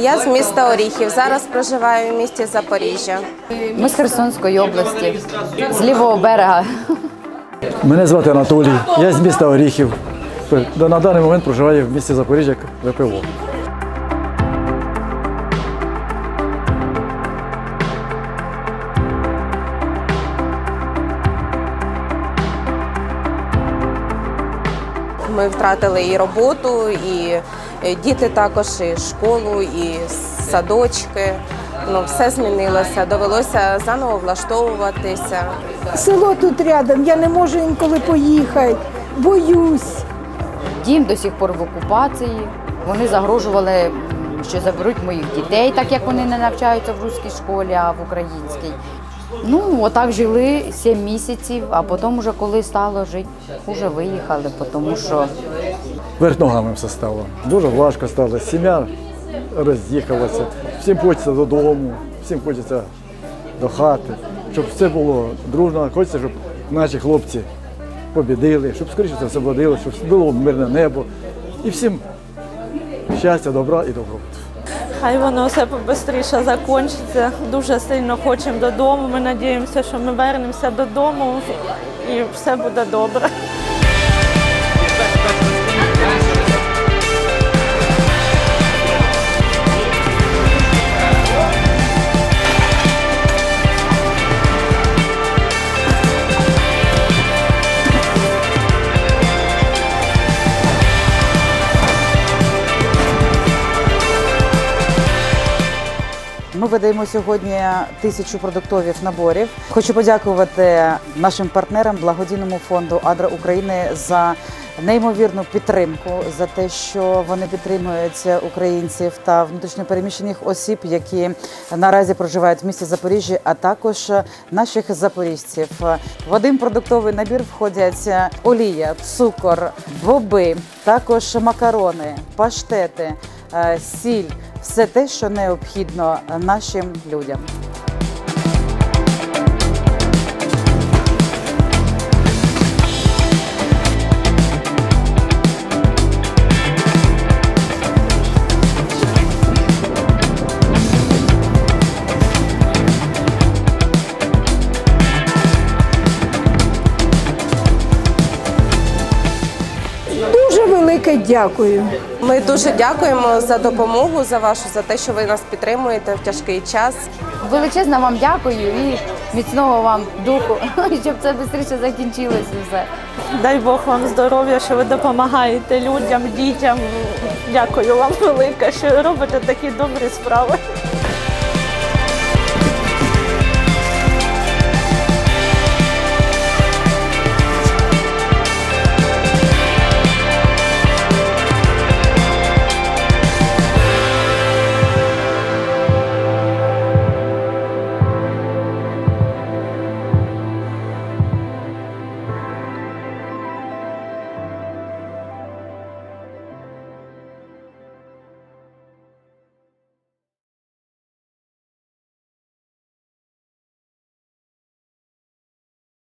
Я з міста Оріхів. Зараз проживаю в місті Запоріжжя. Ми з Херсонської області, з лівого берега. Мене звати Анатолій, я з міста Оріхів. На даний момент проживаю в місті Запоріжжя ВПО. Ми втратили і роботу, і діти також, і школу, і садочки. Ну, все змінилося. Довелося заново влаштовуватися. Село тут рядом, я не можу інколи поїхати, боюсь. Дім до сих пор в окупації. Вони загрожували, що заберуть моїх дітей, так як вони не навчаються в руській школі, а в українській. Ну, отак жили 7 місяців, а потім, уже коли стало жити, вже виїхали, тому що Верх ногами все стало. Дуже важко стало. Сім'я роз'їхалася. Всім хочеться додому, всім хочеться до хати, щоб все було дружно. Хочеться, щоб наші хлопці побідили, щоб скоріше все водило, щоб було мирне небо. І всім щастя, добра і добробуту. Хай воно все побистріше закінчиться. Дуже сильно хочемо додому. Ми сподіваємося, що ми вернемося додому і все буде добре. Ми видаємо сьогодні тисячу продуктових наборів. Хочу подякувати нашим партнерам благодійному фонду Адра України за неймовірну підтримку, за те, що вони підтримують українців та внутрішньопереміщених осіб, які наразі проживають в місті Запоріжжя, а також наших запоріжців. В один продуктовий набір входять олія, цукор, боби, також макарони, паштети, е, сіль все те, що необхідно нашим людям. Велике дякую. Ми дуже дякуємо за допомогу, за вашу, за те, що ви нас підтримуєте в тяжкий час. величезно вам дякую і міцного вам духу, щоб це швидше закінчилося все. Дай Бог вам здоров'я, що ви допомагаєте людям, дітям. Дякую вам велике, що робите такі добрі справи.